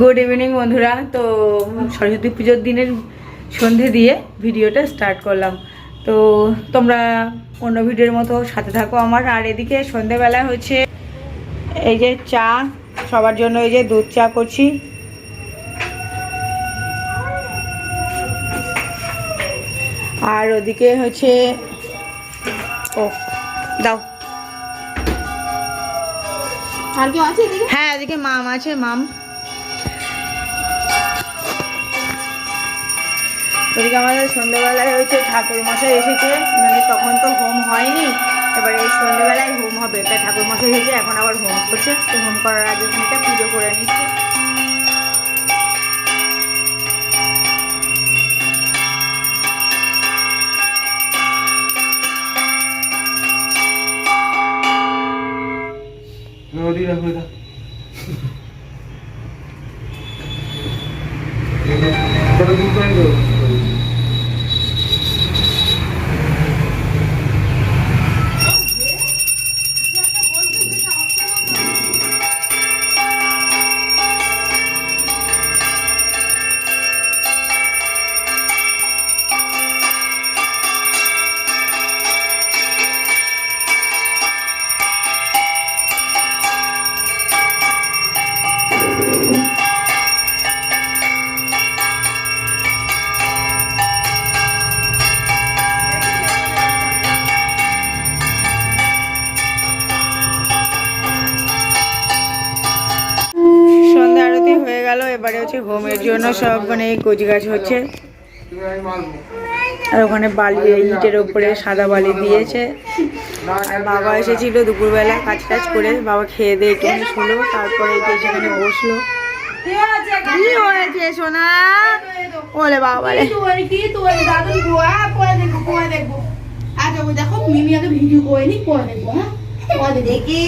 Good evening বন্ধুরা। তো সরস্বতী পুজোর দিনের সন্ধে দিয়ে ভিডিওটা স্টার্ট করলাম। তো তোমরা অন্য ভিডিওর মতো সাথে থাকো আমার। আর এদিকে সন্ধেবেলা হচ্ছে এই যে চা সবার জন্য এই যে দুধ চা করছি। আর ওদিকে হচ্ছে ও দাও। আর কেউ আছে হ্যাঁ এদিকে মাম আছে মাম। ওদিকে আমাদের সন্ধ্যেবেলায় হয়েছে ঠাকুর মশাই এসেছে মানে তখন তো হোম হয়নি, এবারে এই সন্ধ্যেবেলায় হোম হবে। তাই ঠাকুর মশাই এসেছে এখন আবার হোম করছে, তো হোম করার আগে খানিকটা পুজো করে নিচ্ছে। এবারে হচ্ছে হোমের জন্য সব মানে গোছ গাছ হচ্ছে। আর ওখানে বালি ইটের উপরে সাদা বালি দিয়েছে। আর বাবা এসেছিল দুপুরবেলা কাজ টাজ করে বাবা খেয়ে দিয়ে একটুখানি শুলো তারপরে এই যে সেখানে বসল। কি হয়েছে সোনা? ওলে বাবা গোয়া দেখো। মিমি আগে ভিডিও করে নি পরে দেখব হ্যাঁ দেখি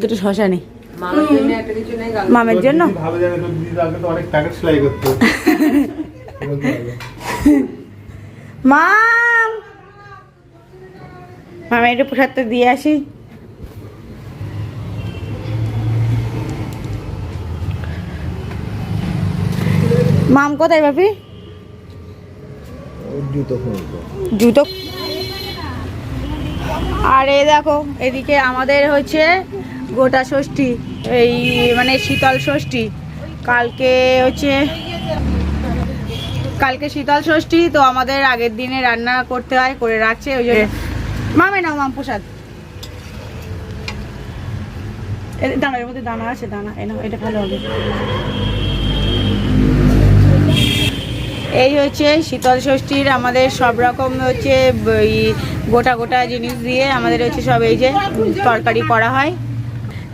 দুটো শশা নেই। মামের জন্য। মাম! মামা একটু প্রসাদটা দিয়ে আসি। মাম কোথায় বাপি জুতো আর এই দেখো এদিকে আমাদের হচ্ছে গোটা ষষ্ঠী, এই মানে শীতল ষষ্ঠী। কালকে হচ্ছে, কালকে শীতল ষষ্ঠী, তো আমাদের আগের দিনে রান্না করতে হয়, করে রাখছে, ওই জন্য। মামে নাও, মাম, প্রসাদ। দাঁড়া এর মধ্যে দানা আছে, দানা, এ এটা ভালো হবে। এই হচ্ছে শীতল ষষ্ঠীর আমাদের সব রকম হচ্ছে গোটা গোটা জিনিস দিয়ে আমাদের হচ্ছে সব এই যে, তরকারি করা হয়।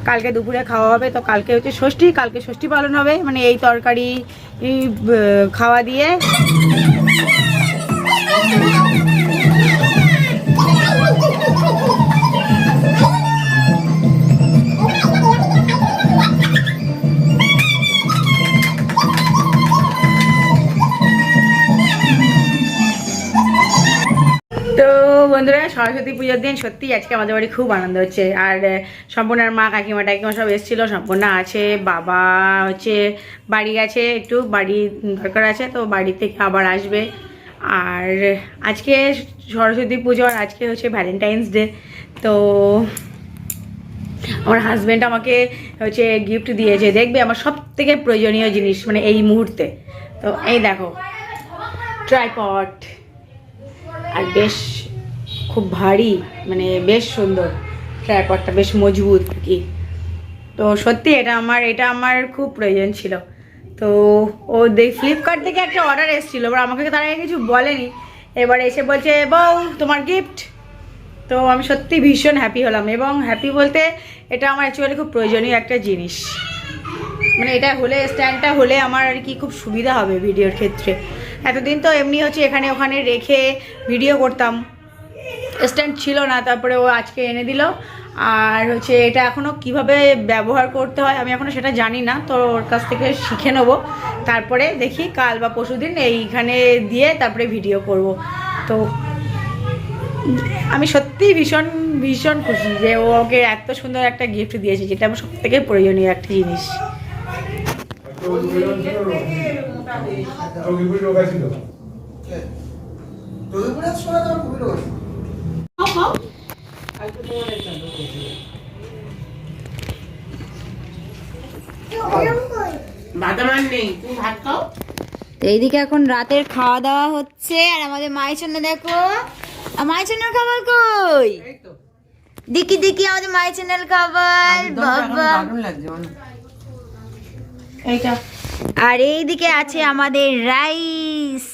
কালকে দুপুরে খাওয়া হবে, তো কালকে হচ্ছে ষষ্ঠী, কালকে ষষ্ঠী পালন হবে। মানে এই তরকারি খাওয়া দিয়ে বন্ধুরা, সরস্বতী পুজোর দিন সত্যি আজকে আমাদের বাড়ি খুব আনন্দ হচ্ছে। আর সম্পূর্ণার মা কাকিমা টাকিমা সব এসেছিল, সম্পূর্ণা আছে, বাবা হচ্ছে বাড়ি গেছে, একটু বাড়ি দরকার আছে, তো বাড়ি থেকে আবার আসবে। আর আজকে সরস্বতী পুজো আর আজকে হচ্ছে ভ্যালেন্টাইন্স ডে তো আমার হাজব্যান্ড আমাকে হচ্ছে গিফট দিয়েছে। দেখবে আমার সব থেকে প্রয়োজনীয় জিনিস মানে এই মুহূর্তে। তো এই দেখো ট্রাইপড আর বেশ খুব ভারী মানে বেশ সুন্দর। ট্রাইপডটা বেশ মজবুত কি। তো সত্যি এটা আমার এটা আমার খুব প্রয়োজন ছিল। তো ও দেখ ফ্লিপকার্ট থেকে একটা অর্ডার এসেছিল, এবার আমাকে তারা কিছু বলেনি। এবার এসে বলছে, বউ, তোমার গিফট তো আমি সত্যি ভীষণ হ্যাপি হলাম এবং হ্যাপি বলতে এটা আমার অ্যাকচুয়ালি খুব প্রয়োজনীয় একটা জিনিস। মানে এটা হলে স্ট্যান্ডটা হলে আমার আর কি খুব সুবিধা হবে ভিডিওর ক্ষেত্রে। এতদিন তো এমনি হচ্ছে এখানে ওখানে রেখে ভিডিও করতাম। স্ট্যান্ড ছিল না, তারপরে ও আজকে এনে দিল। আর হচ্ছে এটা এখনও কীভাবে ব্যবহার করতে হয় আমি এখনও সেটা জানি না, তো ওর কাছ থেকে শিখে নেব। তারপরে দেখি কাল বা পরশুদিন এইখানে দিয়ে তারপরে ভিডিও করব। তো আমি সত্যি ভীষণ ভীষণ খুশি যে ওকে এত সুন্দর একটা গিফট দিয়েছে, যেটা আমার সব থেকে প্রয়োজনীয় একটা জিনিস। বাদামান নেই তুমি ভাত খাও তো এইদিকে এখন রাতের খাওয়া দাওয়া হচ্ছে আর আমাদের মায়ের জন্য দেখো মায়ের জন্য খাবার কই? দিকি দিকি আমাদের মায়ের চ্যানেল খাবার বাবা। আর এইদিকে আছে আমাদের রাইস।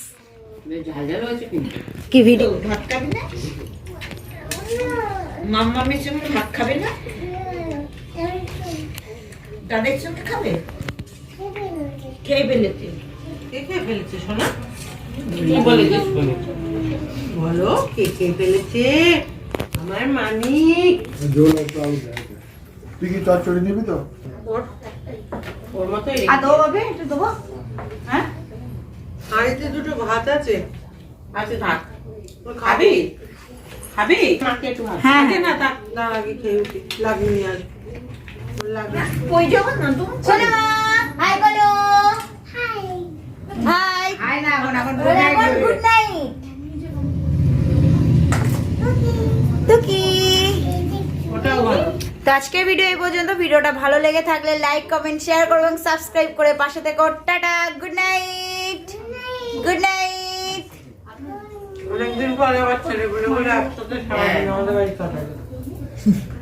কি ভিডিও ভাত খাবি না? মাম্মামের সঙ্গে ভাত খাবে না? তাদের সঙ্গে খাবে? খেয়ে ফেলেছে। কে খেয়ে ফেলেছে সোনা? কি বলেছিস বলো কে খেয়ে ফেলেছে? আমার মানিক তুই কি চচ্চড়ি নিবি তো? ওর ওর মতো আর দেবো বাবে একটু দেবো? হ্যাঁ? হাঁড়িতে দুটো ভাত আছে। আছে থাক। খাবি? খাবি? মাকে একটু হ্যাঁ, থাকে হ্যাঁ। না আগে খেয়ে উঠি। লাগবে। লাগবে ওই যাব না তো শোনো মা হাই বলো। হাই। হাই। না এখন এখন গুড নাইট। টুকি ভালো। তো আজকের ভিডিও এই পর্যন্ত। ভিডিওটা ভালো লেগে থাকলে লাইক কমেন্ট শেয়ার করো এবং সাবস্ক্রাইব করে পাশে থেকো। Tata good night good night অনেকদিন পরে আবার ছেলেগুলো বলে একসাথে সারাদিন আমাদের বাড়ি কাটাবে